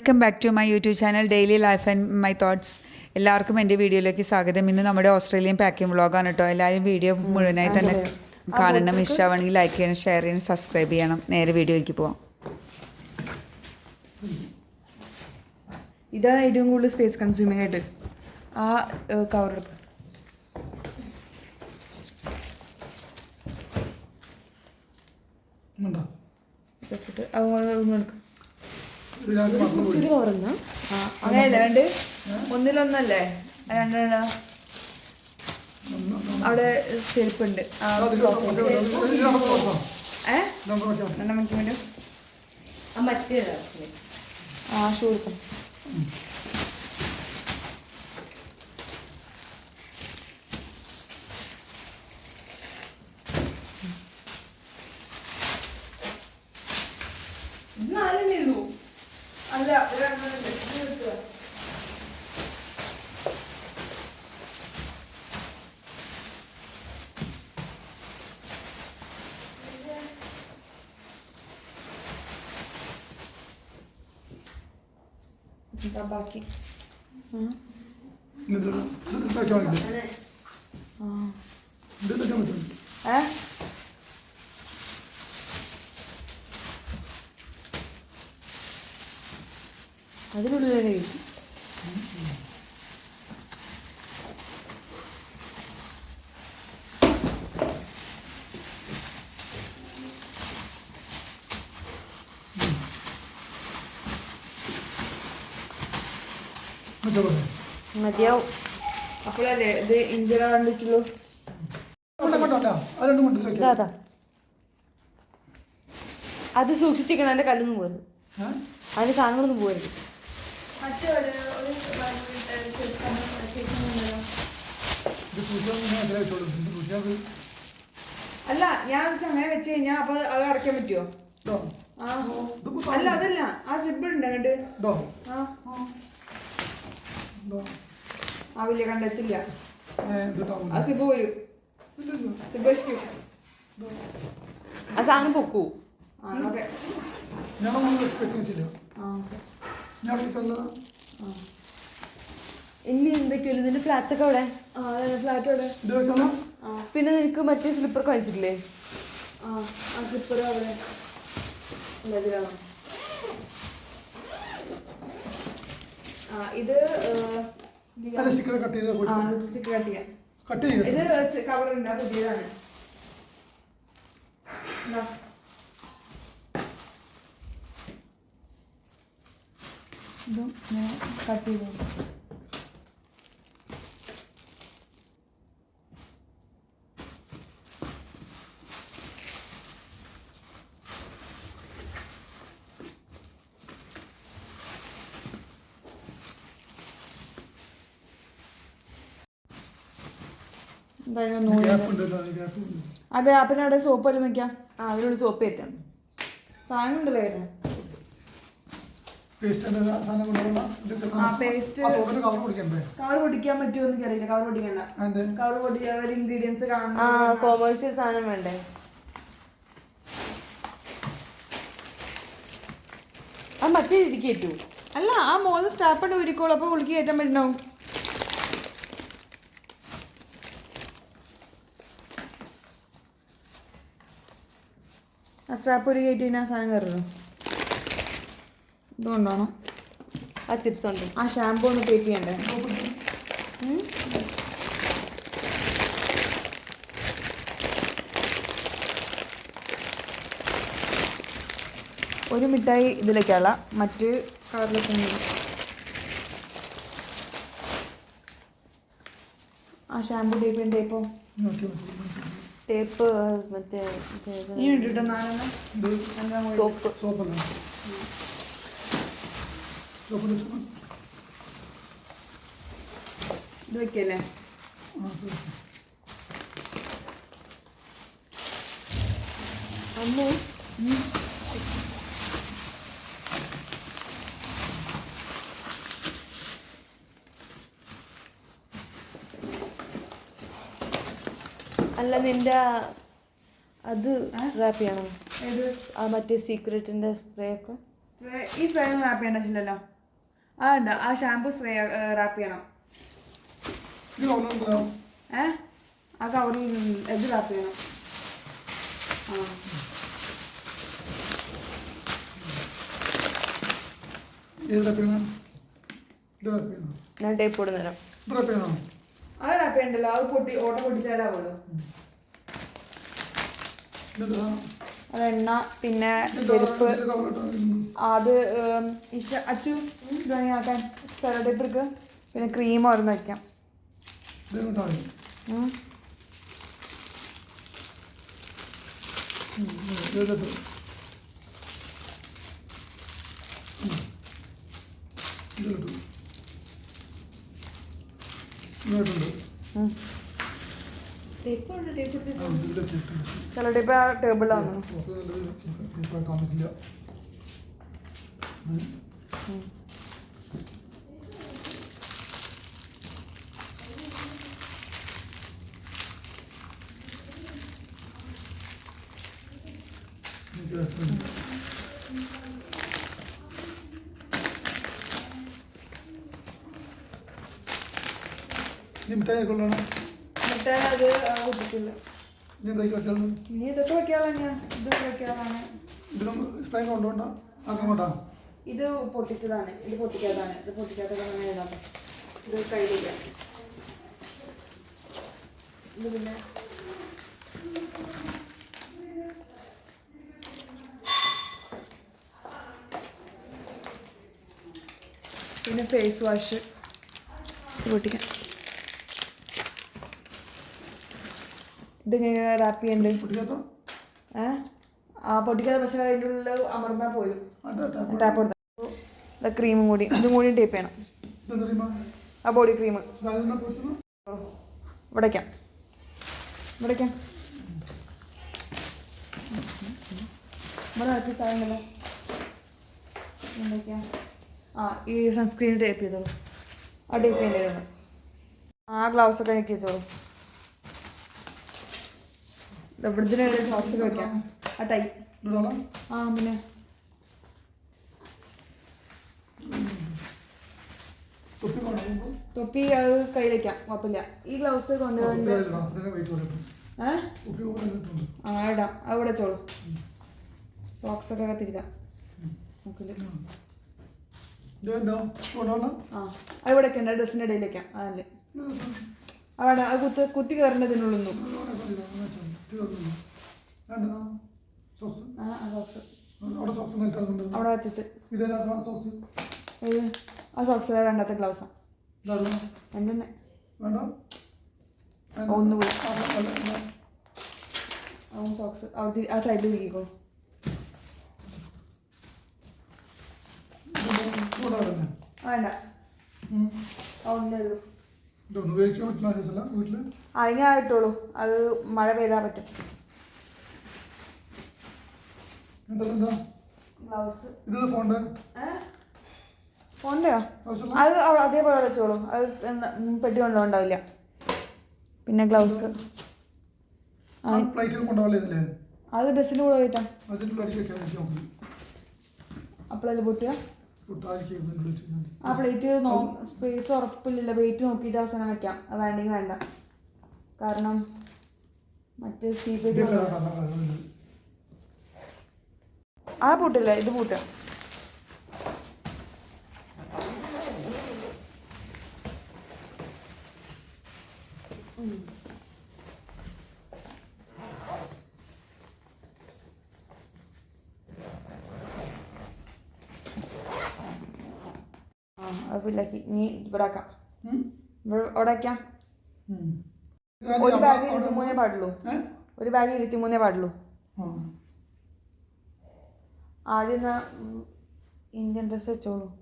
Welcome back to my YouTube channel daily life and my thoughts എല്ലാവർക്കും എന്റെ വീഡിയോയിലേക്ക് സ്വാഗതം. ഇന്ന് നമ്മുടെ ഓസ്ട്രേലിയൻ പാക്കിംഗ് വ്ളോഗാണ് കേട്ടോ. എല്ലാവരും വീഡിയോ മുഴുവനായി തന്നെ കാണണം. ഇഷ്ടമാണെങ്കിൽ ലൈക്ക് ചെയ്യണം ഷെയർ ചെയ്യണം സബ്സ്ക്രൈബ് ചെയ്യണം. നേരെ വീഡിയോയിലേക്ക് പോവാം. ഇതാണ് ഏറ്റവും കൂടുതൽ സ്പേസ് കൺസ്യൂമിംഗ് ആയിട്ട് ആ കവർ ഒന്ന് എടുക്കുക അങ്ങനെയല്ല രണ്ട് ഒന്നിലൊന്നല്ലേ? രണ്ടെണ്ണ? അവിടെ ചെരുപ്പുണ്ട്. ആ ഒരു- ഇതിനകത്ത് തുറന്നോ? ഏ ഇതിനകത്ത് വെച്ചാ മതി. രണ്ടെണ്ണം വെക്കാൻ വേണ്ടി ആ മറ്റേതാ ആ ഷൂ എടുക്കാം അല്ല ബാക്കി ഇത് ഇത് ഇത് വെച്ചാ മതി. ആ ഇത് വെച്ചാ മതി. ഏ അതിനുള്ളിലേ വെച്ചാ മതി. മതിയാവും. അപ്പോഴല്ലേ ഇത് ഇഞ്ചിറ കണ്ടിട്ടുള്ളൂ? വേണ്ട, വേണ്ട, വേണ്ട. അത് സൂക്ഷിച്ചിരിക്കണം എന്റെ കല്ലൊന്നും പോരുത്. ഏ? അതിന് സാധനങ്ങളൊന്നും സൂക്ഷിച്ചാൽ അല്ല ഞാൻ അങ്ങനെ വെച്ച് കഴിഞ്ഞാ അപ്പൊ അത് അടയ്ക്കാൻ പറ്റുമോ അല്ല അതല്ല ആ സിബിൾ ഉണ്ട് കണ്ട്. ആ. ഇതോ. ആ വലിയ കണ്ടെത്തില്ല സിബു വരും. സിബു. ആ സാധനം പൊക്കൂ. ഇനി എന്തൊക്കെയോ ഇതിന്റെ ഫ്ലാറ്റ് ഒക്കെ അവിടെ ആ ഫ്ലാറ്റ് അവിടെ. പിന്നെ നിനക്ക് മറ്റേ സ്ലിപ്പർ കാണിച്ചിട്ടില്ലേ ആ ആ സ്ലിപ്പർ അവിടെ. ഇത് സ്റ്റിക്കർ കട്ട് ചെയ്ത് ആ കൊടുക്കും. സ്റ്റിക്ക് കട്ട് ചെയ്യാം കട്ട് ചെയ്യുക. ഇത് കവർ ഉണ്ട് പുതിയതാണ് ഇതാ. കട്ട് ചെയ്തു എന്താ ഞാൻ ഈ ഗ്യാപ്പ് ഉണ്ട് കേട്ടോ, ഈ ഗ്യാപ്പ് ഉണ്ട്. അതെ അപ്പന അവിടെ സോപ്പ് എല്ലാം വെക്കാം. ആ അതിനോട് സോപ്പ് കയറ്റാം. സാധനം ഉണ്ടല്ലോ സാധനം കൊണ്ടുവന്ന ആ പേസ്റ്റ് ആ സോപ്പിന്റെ കവർ പൊട്ടിക്കാൻ പറ്റുമോ എന്ന് അറിയില്ല കവർ പൊട്ടിക്കണ്ട കവർ പൊട്ടിക്കാൻ ഇൻഗ്രീഡിയൻസ് ആ കാണണം കൊമേഴ്ഷ്യൽ സാധനം. വേണ്ടേ? ആ മറ്റേ ഇരിക്കേറ്റു അല്ല ആ മോൾ സ്റ്റാപ്പണ്ട് ഉരുക്കോളൂ അപ്പോൾ ഉളുക്കി കയറ്റാൻ പറ്റുണ്ടാവും ആ സ്ട്രാപ്പ് ഒരു കയറ്റി കഴിഞ്ഞാൽ ആ സാധനം കയറുന്നു ഇതുകൊണ്ടാണോ ആ ചിപ്സ് ഉണ്ട്. ആ ഷാമ്പു ഒന്ന് ടേപ്പ് ചെയ്യണ്ടേ? ഒരു മിഠായി ഇതിലേക്കല്ല മറ്റ് കളറിലൊക്കെ ഉണ്ട്? ആ ഷാമ്പു ടേപ്പ് ചെയ്യണ്ട ഇപ്പോ? Okay, okay. ടേപ്പ് മറ്റേ ഇട്ടിട്ടോ നാലെണ്ണം സോപ്പ്. സോപ്പ്. ഇത്. അമ്മ. അല്ല നിന്റെ അത് റാപ്പ് ചെയ്യണം. ഏത്? ആ മറ്റേ സീക്രട്ടിന്റെ സ്പ്രേ ഒക്കെ. സ്പ്രേ ഈ സ്പ്രേ ഒന്നും റാപ്പ് ചെയ്യേണ്ട ആവശ്യമില്ലല്ലോ. ആ ഉണ്ട്. ആ ഷാമ്പു സ്പ്രേ റാപ്പ് ചെയ്യണം. ഏ? ആ കവറിൽ ഇത് റാപ്പ് ചെയ്യണം. ആ? ഞാൻ ടേപ്പ് ഇടുന്ന തരാം ഇത് wrap അത് റാപ്പ് ചെയ്യണ്ടല്ലോ. അത് പൊട്ടി ഓട്ടം പൊട്ടിച്ചാലാവുള്ളൂ എണ്ണ പിന്നെ ചെരുപ്പ് അത് അച്ചു ആക്കാൻ. സെലഡേപ്പ് എടുക്കുക പിന്നെ ക്രീം ഓരോന്ന് വയ്ക്കാം. ഇങ്ങോട്ടുണ്ട്. ഇട്ടു. സെലഡേപ്പ് ആ ടേബിളിലാണ് അപ്പോൾ നല്ലത് ഇപ്പോഴാക്കാൻ പറ്റില്ല. ഉം. ഇത് ഉം. ഇനി മിഠായി കൊള്ളണം എന്നിട്ട് അത് ഇനി ഇനി ഇതൊക്കെ ഇതൊക്കെ സ്പ്രേ ആക്കാൻ ഇത് പൊട്ടിച്ചതാണ്. ഇത് പൊട്ടിക്കാതാണ് ഇത് പൊട്ടിക്കാത്തതാണ് ഇത് കയ്യിലില്ല. ഇത് പിന്നെ പിന്നെ ഫേസ് വാഷ് പൊട്ടിക്കാം. ഇതിങ്ങനെ റാപ്പ് ചെയ്യണ്ടേ? ഏ? ആ പൊട്ടിക്കാതെ പക്ഷെ അതിന്റെ ഉള്ളിൽ അമർന്നാൽ പോലും ടാപ്പ് കൊടുത്ത. ക്രീമും കൂടി. ഇതും കൂടി ടേപ്പ് ചെയ്യണം. ആ? ബോഡി ക്രീം ഇവിടേക്കാം. ഇവിടേക്കാം. ഇവിടെ എന്തൊക്കെയാ ആ ഈ സൺസ്ക്രീൻ ടേപ്പ് ചെയ്തോളൂ. ആ ടേപ്പ് ചെയ്യേണ്ടിരുന്നു ആ ഗ്ലൗസ് ഒക്കെ എനിക്ക് വെച്ചോളൂ. ഇവിടുത്തെ ഗ്ലൗസ് ഒക്കെ വെക്കാം. ആ ടൈ. ആ പിന്നെ. തൊപ്പി അത് കയ്യിലേക്കാം കുഴപ്പമില്ല. ഈ ഗ്ലൗസ് തൊപ്പി ആ ഇടാം. അവിടെ വെച്ചോളൂ. സോക്സ് ഒക്കെ കത്തിരിക്കാം. അത് ഇവിടെ വെക്കണ്ട. ഡ്രസ്സിന്റെ ഇടയിലേക്കാം അതല്ലേ. അവിടെ അത് കുത്തി കുത്തി കയറേണ്ടതിനുള്ളൊന്നും. എന്താ സോക്സ് സോക്സ് അവിടെ സോക്സ് നിൽക്കാറുണ്ട് അവിടെ വെച്ചിട്ട്. ഇതേതാ സോക്സ് ഏത് ആ സോക്സിലെ രണ്ടാമത്തെ ഇതാണോ? എന്റെ തന്നെ വേണ്ട. ഒന്ന് പോയി. സോക്സ് അവിടെ ആ സൈഡിൽ ഇരിക്കോ. വേണ്ട. ആ ഒന്നേ ഉള്ളൂ. അതിനെ ആയിട്ടുള്ളൂ. അത് മഴ പെയ്താൽ പറ്റും. ആവശ്യമില്ല അത് അതേപോലെ വെച്ചോളൂ. അത് പെട്ടി കൊണ്ടോ കൊണ്ടുപോകണ്ടാവില്ല പിന്നെ ഗ്ലൗസ് അത് ഡ്രസ്സിന്റെ കൂടെ പോയിട്ടാ. അപ്പോഴല്ലേ പൊട്ടിയ ആ പ്ലേറ്റ് നോ സ്പേസ് ഉറപ്പില്ലല്ലോ. വെയിറ്റ് നോക്കിയിട്ട് അവസാനം വെക്കാം. അത് വേണ്ടെങ്കിൽ വേണ്ട. കാരണം മറ്റേ പ്ലേറ്റ് കാര്യമില്ല. ആ പൂട്ടില്ല? ഇത് പൂട്ട. ആ അത് നീ ഇവിടെ ആക്കാം അവിടെ വയ്ക്കാം ഉം. ഒരു ബാഗ് അവിടെ- ഇരുപത്തിമൂന്നേ പാടുള്ളൂ. ഒരു ബാഗ് ഇരുപത്തിമൂന്നേ പാടുള്ളൂ. ആ. ആദ്യം എന്നാ ഇന്ത്യൻ ഡ്രസ്സ് വെച്ചോളൂ.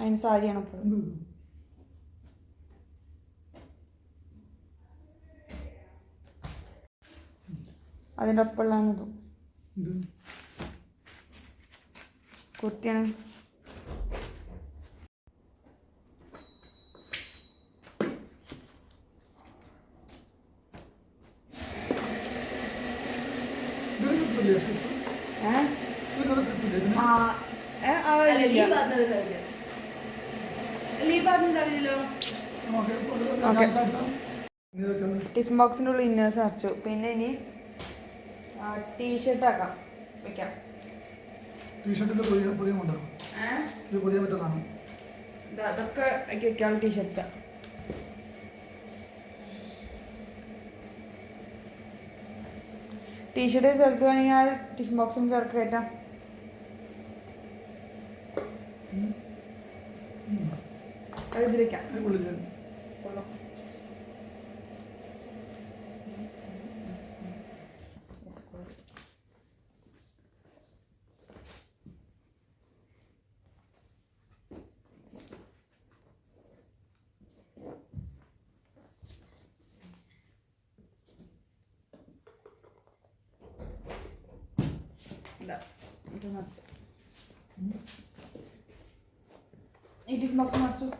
അതിന് സാരിയാണ് അപ്പോൾ അതിന്റെ ഒപ്പമുള്ളതാണ് ഇതും കുർത്തിയാണ് ടിഫിൻ ബോക്സിന്റെ ഉള്ളിൽ ഇന്നേഴ്സ് അടച്ചു പിന്നെ ഇനി ടീഷർട്ട് ആക്കാം. വെക്കാം. ടീഷർട്ടിന്റെ പുതിയ പുതിയ കൊണ്ടുവരണം ഇത് പുതിയ പറ്റുന്നതാണ് അതൊക്കെ വെക്കാനുള്ള ടീഷർട്ട്സാ ടീഷർട്ട് ചേർക്കുകയാണെങ്കിൽ ആ ടിഫിൻ ബോക്സും ചേർക്ക് കയറ്റാം. അത് एडिट मागतो मागतो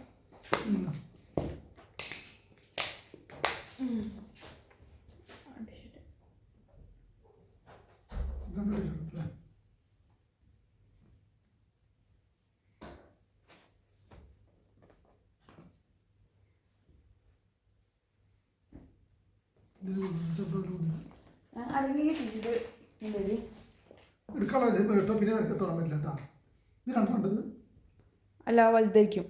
ഇട്ടോ പിന്നെ തുടങ്ങാൻ പറ്റില്ല കേട്ടോ ഇത് കണ്ടിട്ടുണ്ടത് അല്ല വലുതായിരിക്കും.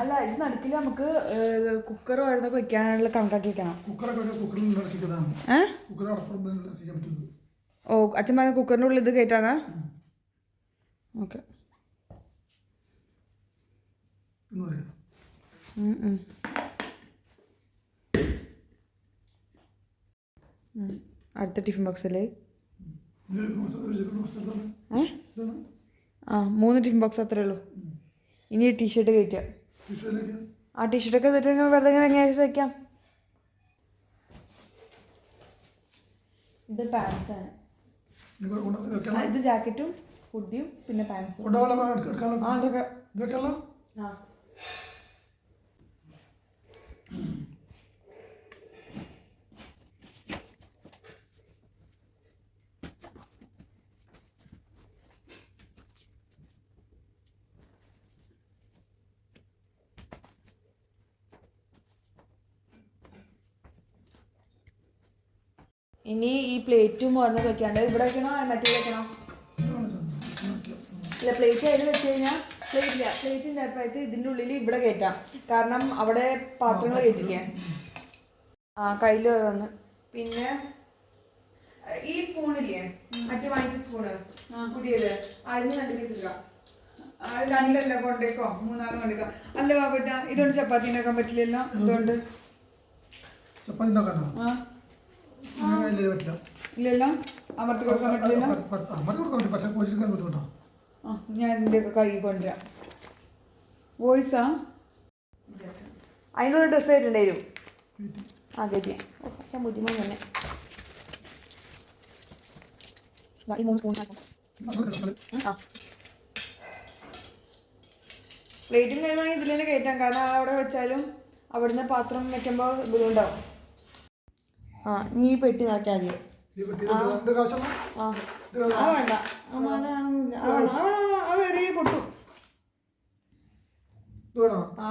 അല്ല ഇത് നടുക്കിൽ നമുക്ക് കുക്കർ ഓരോന്നൊക്കെ വെക്കാനുള്ള കണക്കാക്കി വെക്കണം. കുക്കറൊക്കെ ഓ അച്ഛൻ പറഞ്ഞ കുക്കറിന്റെ ഉള്ളിൽ ഇത് കയറ്റാനാ? ഓക്കെ. അടുത്ത ടിഫിൻ ബോക്സല്ലേ ആ മൂന്ന് ടിഫിൻ ബോക്സ് അത്രേ ഉള്ളൂ. ഇനി ടീഷർട്ട് കഴിക്കാം ആ ടീഷർട്ടൊക്കെ എന്നിട്ട് വെറുതെ ഇങ്ങനെ വയ്ക്കാം ഇത് പാൻസാണ്. ഇത് ജാക്കറ്റും ഹുഡിയും പിന്നെ പാൻസും. ആ അതൊക്കെ. ആ. ഇനി ഈ പ്ലേറ്റും ഒരെണ്ണം വെക്കാണ്ട് ഇവിടെ വെക്കണോ മറ്റേ വെക്കണോ ഇല്ല പ്ലേറ്റ് അതിൽ വെച്ച് കഴിഞ്ഞാൽ പ്ലേറ്റ് ഇല്ല. പ്ലേറ്റിന്റെ അപ്പുറത്ത് ഇതിന്റെ ഉള്ളിൽ ഇവിടെ കയറ്റാം. കാരണം അവിടെ പാത്രങ്ങൾ കയറ്റില്ല? ആ കയ്യിൽ വന്ന്. പിന്നെ ഈ സ്പൂണില്ലേ മറ്റേ വാങ്ങിച്ച സ്പൂണ് പുതിയത്. അതിന് രണ്ട് പീസ് ഇടാം രണ്ടല്ല കൊണ്ടേക്കോ? മൂന്നാളും കൊണ്ടേക്കോ? അല്ല ബാബട്ട ഇതുകൊണ്ട് ചപ്പാത്തി ഉണ്ടാക്കാൻ പറ്റില്ലല്ലോ? ഇതുകൊണ്ട് ചപ്പാത്തി ഇല്ലല്ലോ? അമർത്തി കൊടുക്കാൻ പറ്റില്ല അമ്മ കൊടുക്കാൻ പറ്റും പക്ഷേ കോച്ചിക്കാൻ ബുദ്ധിമുട്ടോ. ആ ഞാൻ ഇതിന്റെയൊക്കെ കഴുകി കൊണ്ടുവരാം. വോയിസാ അതിനുള്ള ഡ്രസ്സ് ആയിട്ടുണ്ടായിരും ആ കയറ്റി കുറച്ച് ബുദ്ധിമുട്ട് തന്നെ. പ്ലേറ്റും കാര്യമാണെങ്കിൽ ഇതിൽ തന്നെ കയറ്റാം. കാരണം അവിടെ വെച്ചാലും അവിടുന്ന് പാത്രം വെക്കുമ്പോൾ ഇതുണ്ടാവും. ആ നീ പെട്ടി നോക്കിയാൽ മതി ആ. ആ. ആ ആ പൊട്ടും. ആ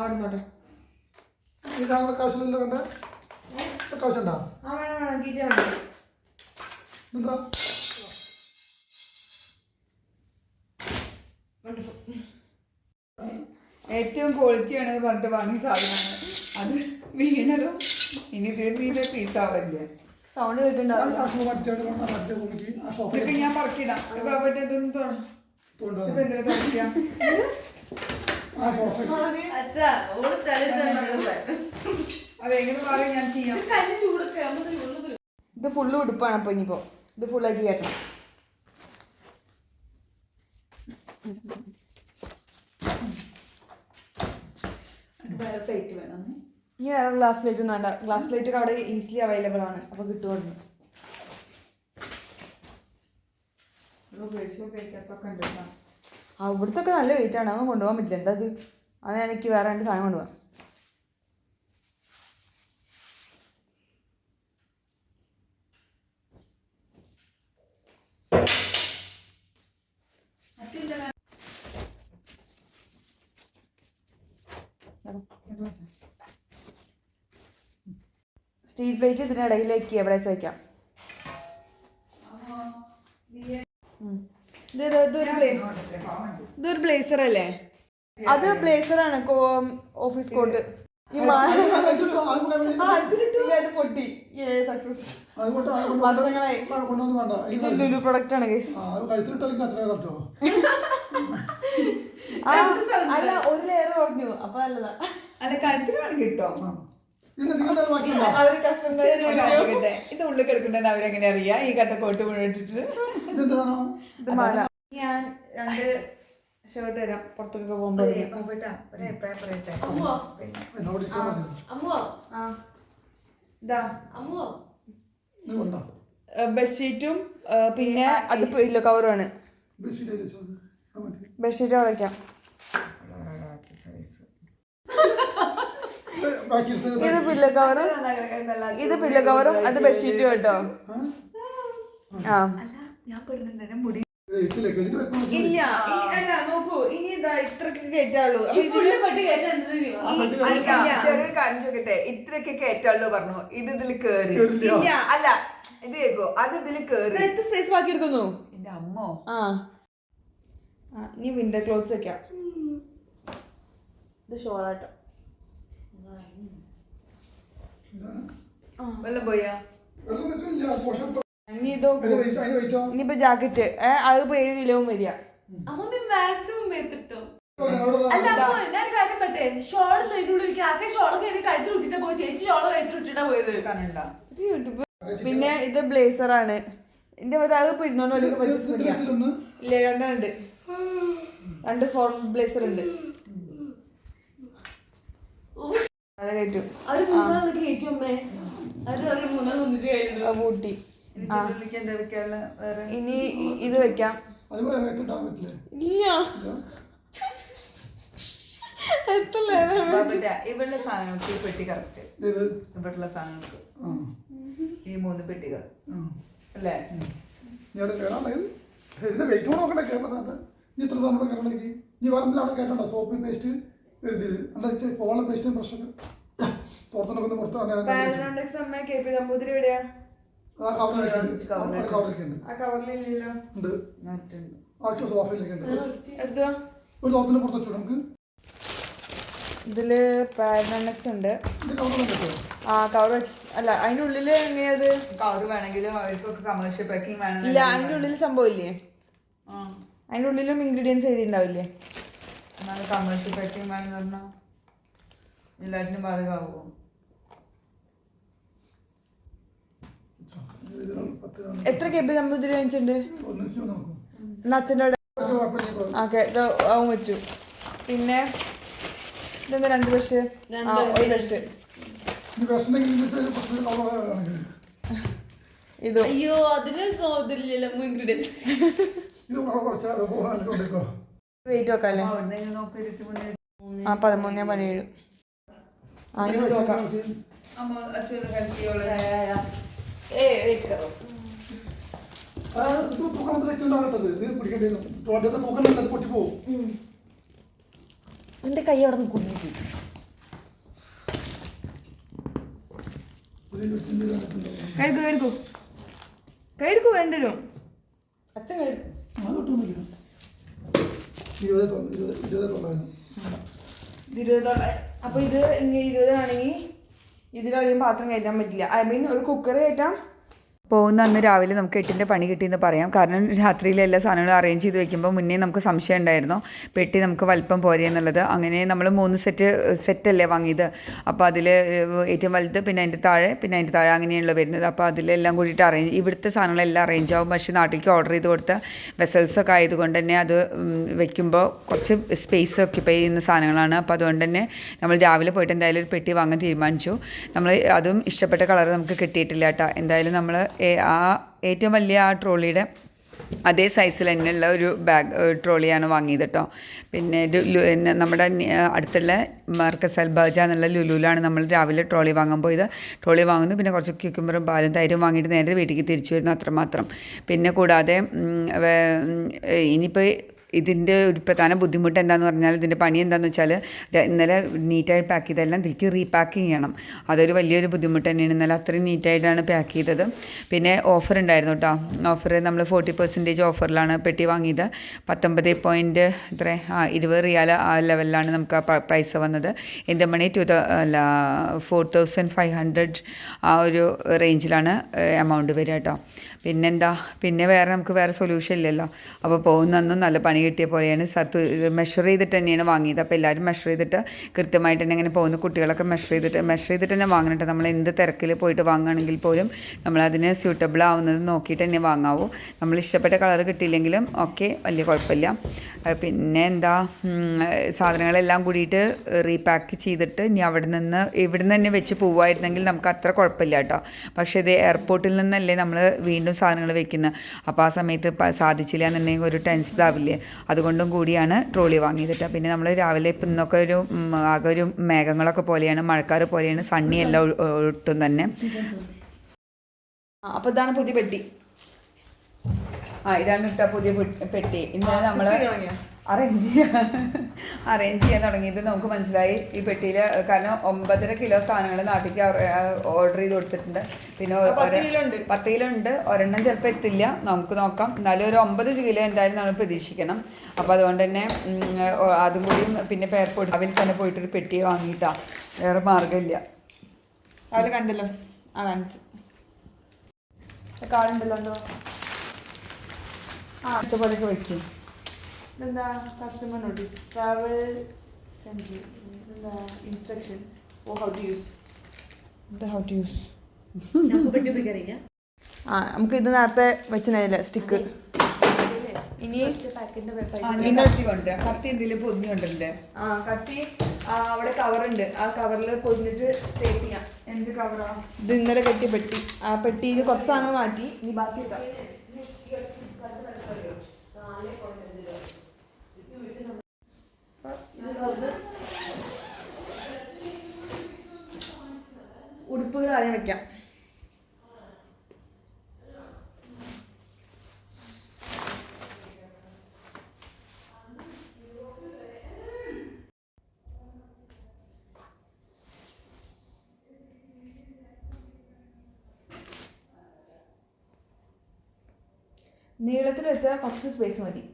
കാശിലല്ലോ കണ്ടേ കാശുണ്ടോ? ആ വേണം വേണം. വേണം എന്താ ഏറ്റവും ക്വാളിറ്റി ആണെന്ന് പറഞ്ഞിട്ട് വാങ്ങിയ സാധനമാണ്. അത് വീണതും ഇനി മീതെ പീസാവല്ലേ സൗണ്ട് ഞാൻ ഇതൊക്കെ പറക്കിടാം. ഇതൊന്നും തുറക്കാം അതെങ്ങനെ ചെയ്യാം. ഇത് ഫുള്ള് ഉടുപ്പാണ് അപ്പൊ ഇനിയിപ്പോ. ഇത് ഫുള്ളാക്കി കയറ്റണം വേറെ പ്ലേറ്റ് വേണം. ഇനി വേറെ ഗ്ലാസ് പ്ലേറ്റ് ഒന്നും വേണ്ട. ഗ്ലാസ് പ്ലേറ്റ് ഒക്കെ അവിടെ ഈസിലി അവൈലബിൾ ആണ്. അപ്പോൾ കിട്ടുമായിരുന്നു അവിടുത്തെ ഒക്കെ നല്ല വെയിറ്റ് ആണ്. അങ്ങ് കൊണ്ടുപോകാൻ പറ്റില്ല. എന്താ അത് അത് എനിക്ക് വേറെ രണ്ട് സാധനം കൊണ്ടുപോകാം സ്റ്റീൽ പ്ലേറ്റ് ഇതിനിടയിലേക്ക് എവിടെ ഇത് ഇതൊരു ബ്ലേസർ അല്ലേ? അത് ബ്ലേസർ ആണ് ഓഫീസ് കോട്ട്. ഈ പൊട്ടി. സക്സസ് വർഷങ്ങളായി. ഇത് ലുലു പ്രൊഡക്റ്റ് ആണ് ഗൈസ് അല്ല ഒരു ലെയർ പറഞ്ഞു അപ്പൊ നല്ലതാ. അല്ല കഴുത്തിലാണ് കിട്ടോ ഇത് ഉള്ളിൽ കിടക്കണ്ടെന്ന് അവരെങ്ങനെ അറിയാ? ഈ കട്ടക്കോട്ട് മാല. ഞാൻ രണ്ട് ഷർട്ട് തരാം. പുറത്തൊക്കെ പോകുമ്പോ ഒരു അഭിപ്രായം പറയട്ടെ. എന്നോട് ഇരിക്കാൻ പറഞ്ഞത് അമ്മുവോ? ആ. ഇതാ അമ്മുവോ? നീ ബെഡ്ഷീറ്റും പിന്നെ അത് പില്ലോ കവറുമാണ് ബെഡ്ഷീറ്റ് അവിടെ വയ്ക്കാം ഇത് പില്ല ഇത് പില്ലോ കവറും. ഇത് പില്ലോ കവറും അത് ബെഡ്ഷീറ്റും കേട്ടോ. ആ. ഇല്ല. ഇനി- അല്ല നോക്കൂ. ഇനി ഇതാ ഇത്രക്ക്. ചെറിയൊരു കാര്യം ചോദിക്കട്ടെ. ഇത്രയൊക്കെ കേറ്റാളോ പറഞ്ഞു. ഇത് ഇതിൽ കേറി. ഇല്ല അല്ല. ഇത് കേക്കോ? അത് ഇതിൽ കേറി. എത്ര സ്പേസ് ബാക്കി എടുക്കുന്നു? എന്റെ അമ്മോ. ആ. ഇനി വിന്റർ ക്ലോത്ത്സ് വെക്കാം. ഇത് ഷോളാട്ടോ. വെള്ളം പോയാ? ഇനി ഇത് ഇനിയിപ്പോ ജാക്കറ്റ്. അത് ഇപ്പൊ ഏഴ് കിലോവും വരിക. മാക്സിമം അല്ല ഞാൻ കാര്യം പറ്റേ? ഷോൾ ഇതിനുള്ളിൽ ആകെ ഷോൾ കയറി കഴുത്തിൽ വിട്ടിട്ടാ പോയി ചേച്ചി ഷോൾ കഴുത്തിൽ വിട്ടിട്ടാ പോയത്. കണണ്ട യൂട്യൂബ്. പിന്നെ ഇത് ബ്ലേസർ ആണ്. എന്റെ അത് വലിയ പറ്റില്ല. രണ്ടുണ്ട് രണ്ട് ഫോൺ ബ്ലേസർ ഉണ്ട് അത് കയറ്റും അവർ മൂന്നാൾ കയറ്റും അമ്മേ അവർ അവർ മൂന്നാൾ ഒന്നിച്ച് കയറ്റുന്നു അത് പൂട്ടി ഇതിലേക്ക് വേറെ? ഇനി ഇത് വെക്കാം. ഇല്ല. ഇവളുടെ സാധനങ്ങൾക്ക് ഈ പെട്ടി കറക്റ്റ്. ഇത് ഇവിടെയുള്ള സാധനങ്ങൾക്ക്. ഈ മൂന്ന് പെട്ടികൾ. അല്ലേ? വെയിറ്റ് നോക്കണ്ട നോക്കണ്ടേ സാധനം നീ ഇത്ര സാധനം കയറണേക്ക് നീ വേറെ അവിടെ കേട്ടോ സോപ്പ് പേസ്റ്റ് എഴുതിയിൽ അല്ല പോളം പേസ്റ്റ് ബ്രഷൊക്കെ പുറത്തുനിന്ന് പുറത്ത് അങ്ങനെ പാരലോണ്ടെക്സ് അമ്മ കെ പി നമ്പൂതിരി എവിടെയാ? ആ കവറിലേക്ക് കവറിലേക്ക് ഉണ്ട്. ആ കവറിലില്ലല്ലോ ബാക്കി ഒരു തോർത്തിന്റെ പുറത്ത് വെച്ചു നമുക്ക്? ഇതിൽ പാരനോണിക്സ് ഉണ്ട്. ആ കവർ അല്ല അതിന്റെ ഉള്ളിൽ എങ്ങനെയത്? കവർ വേണമെങ്കിലും അവർക്കൊക്കെ കമേഴ്ഷ്യൽ പാക്കിംഗ് വേണം ഇല്ല അതിന്റെ ഉള്ളിൽ സംഭവം ഇല്ലേ? അതിന്റെ ഉള്ളിലും ഇൻഗ്രീഡിയൻസ് എഴുതിയിട്ടുണ്ടാവില്ലേ? എന്നാലും കമേഴ്ഷ്യൽ പാക്കിംഗ് വേണമെന്ന് പറഞ്ഞാൽ എല്ലാറ്റിനും ബാധകമാകുമോ എത്ര കെ പി നമ്പൂതിരി വാങ്ങിച്ചിട്ടുണ്ട് എന്നാ അച്ഛന്റെ ഓക്കെ അവൻ ആവും വെച്ചു. പിന്നെ ഇതെന്താ രണ്ട് ബ്രഷ് ഒരു ബ്രഷ് ഇതും. അയ്യോ അതിന് ഇതില്ലല്ലോ ഇൻഗ്രീഡിയൻസ് വെയിറ്റ് നോക്കാം അല്ലേ ആ പതിമൂന്ന് പതിനേഴ്. ആ നോക്കാം. ഇത് എന്റെ കൈ അവിടെ നിന്ന് രൂപ കഴുകു കഴുകു കഴുകു വേണ്ടരും അച്ഛൻ കഴുകു അതൊട്ടൊന്നുമില്ല ഇരുപത് ഇരുപത് ഇരുപത് തൊള്ളായിരം ഇരുപത് അപ്പൊ ഇത് ഇരുപതാണെങ്കിൽ ഇതിലധികം പാത്രം കയറ്റാൻ പറ്റില്ല. ഐ മീൻ ഒരു കുക്കർ കയറ്റാം. പോകുന്ന അന്ന് രാവിലെ നമുക്ക് എട്ടിന്റെ പണി കിട്ടിയെന്ന് പറയാം. കാരണം രാത്രിയിലെ എല്ലാ സാധനങ്ങളും അറേഞ്ച് ചെയ്ത് വെക്കുമ്പോൾ മുന്നേ നമുക്ക് സംശയം ഉണ്ടായിരുന്നു. പെട്ടി നമുക്ക് വലിപ്പം പോരെ എന്നുള്ളത്. അങ്ങനെ നമ്മൾ മൂന്ന് സെറ്റ് സെറ്റല്ലേ വാങ്ങിയത്. അപ്പോൾ അതിൽ ഏറ്റവും വലുത് പിന്നെ അതിന്റെ താഴെ പിന്നെ അതിന്റെ താഴെ അങ്ങനെയുള്ള വരുന്നത്. അപ്പോൾ അതിലെല്ലാം കൂടിയിട്ട് അറേഞ്ച് ഇവിടുത്തെ സാധനങ്ങളെല്ലാം അറേഞ്ച് ആവും. പക്ഷേ നാട്ടിലേക്ക് ഓർഡർ ചെയ്ത് കൊടുത്ത വെസൽസൊക്കെ ആയതുകൊണ്ട് തന്നെ അത് വെക്കുമ്പോൾ കുറച്ച് സ്പേസ് ഓക്യുപ്പൈ ചെയ്യുന്ന സാധനങ്ങളാണ്. അപ്പോൾ അതുകൊണ്ട് തന്നെ നമ്മൾ രാവിലെ പോയിട്ട് എന്തായാലും ഒരു പെട്ടി വാങ്ങാൻ തീരുമാനിച്ചു. നമ്മൾ അതും ഇഷ്ടപ്പെട്ട കളർ നമുക്ക് കിട്ടിയിട്ടില്ല കേട്ടോ. എന്തായാലും നമ്മൾ ആ ഏറ്റവും വലിയ ആ ട്രോളിയുടെ അതേ സൈസിൽ തന്നെയുള്ള ഒരു ബാഗ് ട്രോളിയാണ് വാങ്ങിയത് കേട്ടോ പിന്നെ നമ്മുടെ അടുത്തുള്ള മർക്കസ് അൽബാജ എന്നുള്ള ലുലുവിലാണ് നമ്മൾ രാവിലെ ട്രോളി വാങ്ങാൻ പോയത്. ട്രോളി വാങ്ങുന്നു പിന്നെ കുറച്ച് ക്യൂക്കുമ്പറും പാലും തൈരും വാങ്ങിയിട്ട് നേരെ വീട്ടിലേക്ക് തിരിച്ചു വരുന്നു അത്രമാത്രം. പിന്നെ കൂടാതെ ഇനിയിപ്പോൾ ഇതിന്റെ ഒരു പ്രധാന ബുദ്ധിമുട്ട് എന്താണെന്ന് പറഞ്ഞാൽ ഇതിന്റെ പണി എന്താണെന്ന് വെച്ചാൽ ഇന്നലെ നീറ്റായി പാക്ക് ചെയ്തെല്ലാം തിരിച്ച് റീപാക്ക് ചെയ്യണം. അതൊരു വലിയൊരു ബുദ്ധിമുട്ട് തന്നെയാണ് ഇന്നലെ അത്രയും നീറ്റായിട്ടാണ് പാക്ക് ചെയ്തത്. പിന്നെ ഓഫർ ഉണ്ടായിരുന്നു കേട്ടോ ഓഫർ നമ്മൾ ഫോർട്ടി പെർസെന്റേജ് ഓഫറിലാണ് പെട്ടി വാങ്ങിയത്. പത്തൊമ്പത് പോയിന്റ് എത്ര ആ ഇരുപത് റിയാൽ ആ ലെവലിലാണ് നമുക്ക് ആ പ്രൈസ് വന്നത്. എന്റെ മണി ടു അല്ല ഫോർ തൗസൻഡ് ഫൈവ് ഹൺഡ്രഡ് ആ ഒരു റേഞ്ചിലാണ് എമൗണ്ട് വരിക കേട്ടോ പിന്നെന്താ? പിന്നെ വേറെ നമുക്ക് വേറെ സൊല്യൂഷൻ ഇല്ലല്ലോ. അപ്പോൾ പോകുന്നൊന്നും നല്ല പണി കിട്ടിയ പോലെയാണ് സത്ത് മെഷർ ചെയ്തിട്ട് തന്നെയാണ് വാങ്ങിയത്. അപ്പോൾ എല്ലാവരും മെഷർ ചെയ്തിട്ട് കൃത്യമായിട്ട് തന്നെ ഇങ്ങനെ പോകുന്ന. കുട്ടികളൊക്കെ മെഷർ ചെയ്തിട്ട് മെഷർ ചെയ്തിട്ട് തന്നെ വാങ്ങണം നമ്മൾ എന്ത് തിരക്കിൽ പോയിട്ട് വാങ്ങുകയാണെങ്കിൽ പോലും നമ്മളതിന് സ്യൂട്ടബിൾ ആവുന്നത് നോക്കിയിട്ട് തന്നെ വാങ്ങാവൂ. നമ്മൾ ഇഷ്ടപ്പെട്ട കളർ കിട്ടിയില്ലെങ്കിലും ഓക്കെ വലിയ കുഴപ്പമില്ല. പിന്നെ എന്താ സാധനങ്ങളെല്ലാം കൂടിയിട്ട് റീപാക്ക് ചെയ്തിട്ട് ഇനി അവിടെ നിന്ന് ഇവിടെ നിന്ന് തന്നെ വെച്ച് പോവുമായിരുന്നെങ്കിൽ നമുക്ക് അത്ര കുഴപ്പമില്ല കേട്ടോ. പക്ഷേ ഇത് എയർപോർട്ടിൽ നിന്നല്ലേ നമ്മൾ വീണ്ടും സാധനങ്ങൾ വെക്കുന്നത് അപ്പോൾ ആ സമയത്ത് സാധിച്ചില്ല എന്നുണ്ടെങ്കിൽ ഒരു ടെൻസ് ആവില്ലേ അതുകൊണ്ടും കൂടിയാണ് ട്രോളി വാങ്ങിയത് കേട്ടോ. പിന്നെ നമ്മൾ രാവിലെ ഇപ്പം ഇന്നൊക്കെ ഒരു ആകെ ഒരു മേഘങ്ങളൊക്കെ പോലെയാണ് മഴക്കാർ പോലെയാണ് സണ്ണി എല്ലാം ഒട്ടും തന്നെ. അപ്പോൾ ഇതാണ് പുതിയ പെട്ടി. ആ ഇതാണ് ഇട്ട പുതിയ പെട്ടി. ഇന്നലെ നമ്മൾ അറേഞ്ച് ചെയ്യാൻ അറേഞ്ച് ചെയ്യാൻ തുടങ്ങിയത് നമുക്ക് മനസ്സിലായി. ഈ പെട്ടിയിൽ കാരണം ഒമ്പതര കിലോ സാധനങ്ങൾ നാട്ടിലേക്ക് ഓർഡർ ചെയ്ത് കൊടുത്തിട്ടുണ്ട്. പിന്നെ പത്ത് കിലോ ഉണ്ട്. ഒരെണ്ണം ചിലപ്പോൾ എത്തില്ല. നമുക്ക് നോക്കാം. എന്നാലും ഒരു ഒമ്പത് കിലോ എന്തായാലും നമ്മൾ പ്രതീക്ഷിക്കണം. അപ്പോൾ അതുകൊണ്ട് തന്നെ അതും കൂടി പിന്നെ എയർപോർട്ട് അവരിൽ തന്നെ പോയിട്ടൊരു പെട്ടി വാങ്ങിയിട്ടാ. വേറെ മാർഗമില്ല. അവർ കണ്ടല്ലോ. ആ കാണിച്ചു കാണുണ്ടല്ലോ എന്തോ? അച്ഛ പോലെയൊക്കെ വയ്ക്കും ഇതെന്താ കസ്റ്റമർ നോട്ടീസ് ട്രാവൽ സെൻട്രി ഇതെന്താ instruction oh how to use how to use ആ നമുക്ക് ഇത് നേരത്തെ വെച്ചില്ല സ്റ്റിക്ക് ഇനി കത്തി കൊണ്ട് കത്തി എന്തെങ്കിലും പൊതിഞ്ഞ് കൊണ്ടിട്ടുണ്ട് ആ കത്തി അവിടെ കവറുണ്ട് ആ കവറിൽ പൊതിഞ്ഞിട്ട് ടേപ്പ് ചെയ്യാം. എന്ത് കവറാ ഇത് ഇന്നലെ കെട്ടിയ പെട്ടി. ആ പെട്ടിയിൽ കുറച്ച് സാധനങ്ങൾ മാറ്റി. ഇനി ബാക്കി വെക്കാം ഉടുപ്പുകൾ ആദ്യം വെക്കാം. നീളത്തിൽ വെച്ചാൽ പത്ത് സ്പേസ് മതി.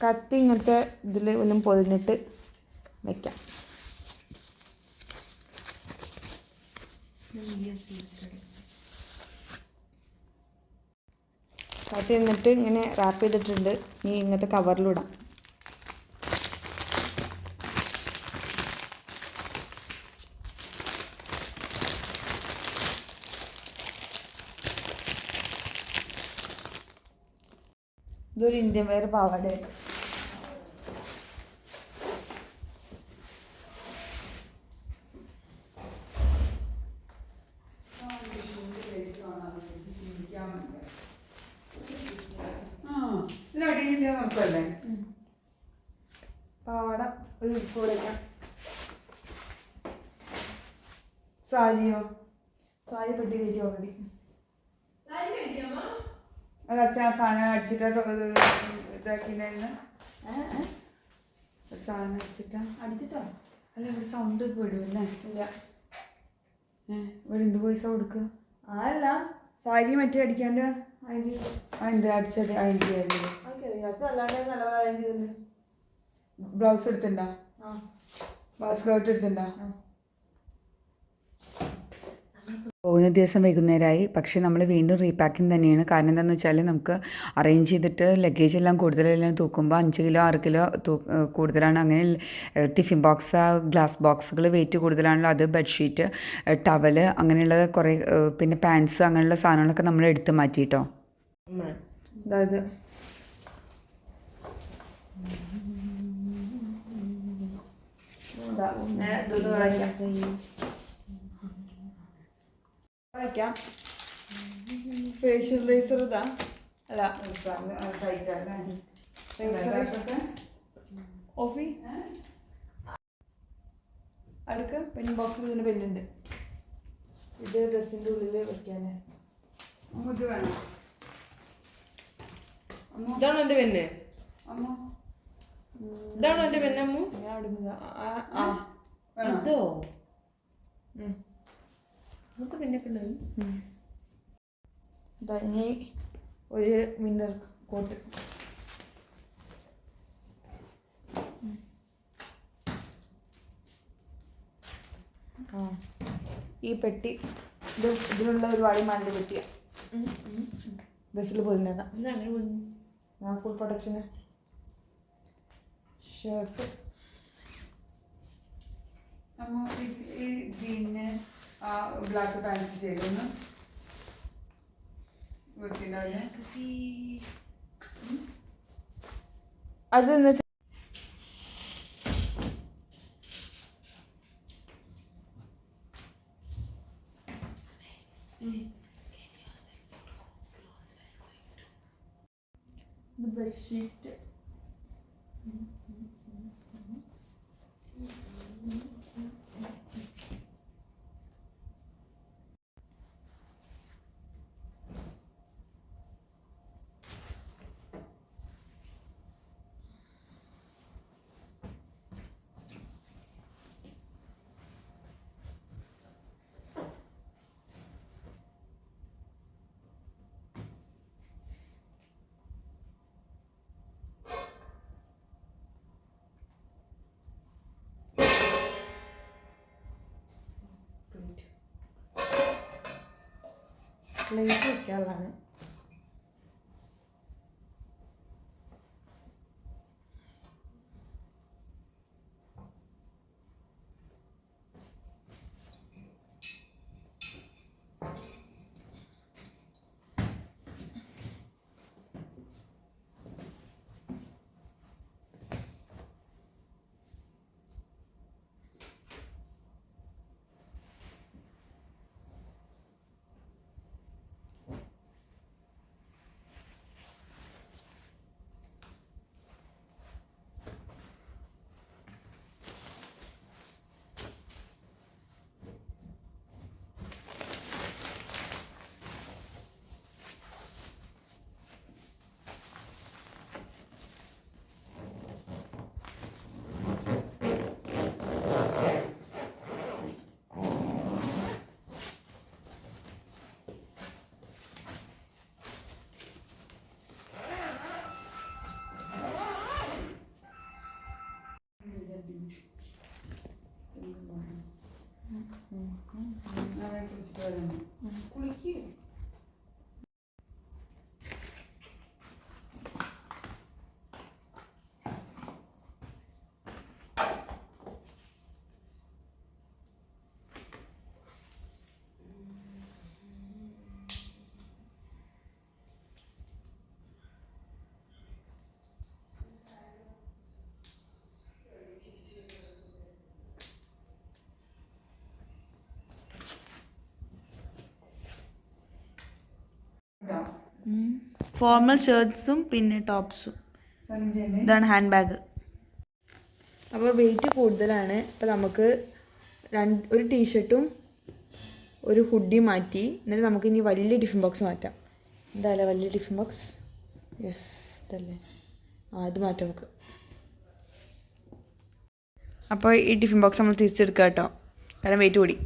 കത്തി ഇങ്ങനത്തെ ഇതിൽ ഒന്നും പൊതിഞ്ഞിട്ട് വെക്കാം. കത്തി എന്നിട്ട് ഇങ്ങനെ റാപ്പ് ചെയ്തിട്ടുണ്ട്. ഇനി ഇങ്ങനത്തെ കവറിലിടാം ഇതൊരു ഇന്ത്യൻ വെയർ പാവാട. ആ ഇതിന് അടിയിലില്ല നോക്കല്ലേ പാവാട ഒരു ഉടുപ്പ് കൊടുക്കാം സാരിയോ? സാരി പെട്ടി കഴിക്കും ഓൾറെഡി. അച്ഛൻ ആ സാധനം അടിച്ചിട്ട് ഇതാക്കിണ്ടായിരുന്നു? ഒരു സാധനം അടിച്ചിട്ടാ? അടിച്ചിട്ടോ? അല്ല ഇവിടെ സൗണ്ട് പെടുമല്ലേ ഇല്ല. ഏഹ് ഇവിടെ എന്ത് പൈസ കൊടുക്കുക അല്ല. സാരി മറ്റേ അടിക്കാണ്ട്? എന്ത് അടിച്ചടി അയഞ്ച് ചെയ്യാറുണ്ട് ബ്ലൗസ് എടുത്തിട്ടുണ്ടോ ആ. സ്കേർട്ട് എടുത്തിട്ടുണ്ടോ ആ. പോകുന്ന ദിവസം വൈകുന്നേരമായി. പക്ഷേ നമ്മൾ വീണ്ടും റീപാക്കിംഗ് തന്നെയാണ്. കാരണം എന്താണെന്ന് വെച്ചാൽ നമുക്ക് അറേഞ്ച് ചെയ്തിട്ട് ലഗേജ് എല്ലാം കൂടുതലെല്ലാം തൂക്കുമ്പോൾ അഞ്ച് കിലോ ആറ് കിലോ തൂ കൂടുതലാണ്. അങ്ങനെ ടിഫിൻ ബോക്സ് ഗ്ലാസ് ബോക്സുകൾ വെയിറ്റ് കൂടുതലാണല്ലോ അത് ബെഡ്ഷീറ്റ് ടവൽ അങ്ങനെയുള്ള കുറേ പിന്നെ പാൻസ് അങ്ങനെയുള്ള സാധനങ്ങളൊക്കെ നമ്മൾ എടുത്ത് മാറ്റിയിട്ടോ അതായത് ഫേഷ്യൽ റേസർ ഇതാ. അല്ല ഓഫി അടുക്ക പെൻ ബോക്സിൽ ഇതിന് പെന്നുണ്ട് ഇത് ഡ്രസ്സിന്റെ ഉള്ളിൽ വെക്കാനേ. ഇതാണോ എന്റെ പെണ്ണ് ഇതാണോ എന്റെ പെണ്ണമ്മു ഞാൻ ആ അതോ? നമുക്ക് ഉണ്ട് ഇതാ ഇനി ഒരു മിന്നർ കോട്ട് ആ. ഈ പെട്ടി ഇത് ഇതിനുള്ള ഒരുപാട് വാളിമാലിന്റെ പെട്ടിയാ. ബസ്സിൽ പോയിരുന്നതാണ് എന്താ ഞാൻ ഫുൾ പ്രൊട്ടക്ഷന് ഷർട്ട് പിന്നെ ബ്ലാക്ക് പാൻസ് ചെയ്തൊന്ന് അത് എന്ന് വെച്ചാൽ ഇത് ബെഡ്ഷീറ്റ് പ്ലേറ്റ് വെക്കാനുള്ളതാണ് കുളിക്കൂ ഫോർമൽ ഷർട്ട്സും പിന്നെ ടോപ്സും ഇതാണ് ഹാൻഡ് ബാഗ് അപ്പോൾ വെയിറ്റ് കൂടുതലാണ്. അപ്പോൾ നമുക്ക് രണ്ട് ഒരു ടീഷർട്ടും ഒരു ഹുഡി മാറ്റി. എന്നിട്ട് നമുക്ക് ഇനി വലിയ ടിഫിൻ ബോക്സ് മാറ്റാം. എന്തായാലും വലിയ ടിഫിൻ ബോക്സ് യെസ് ഇതല്ലേ. ആ ഇത് മാറ്റാം നമുക്ക്. അപ്പോൾ ഈ ടിഫിൻ ബോക്സ് നമ്മൾ തിരിച്ചെടുക്കാം കേട്ടോ കാരണം വെയിറ്റ് കൂടി.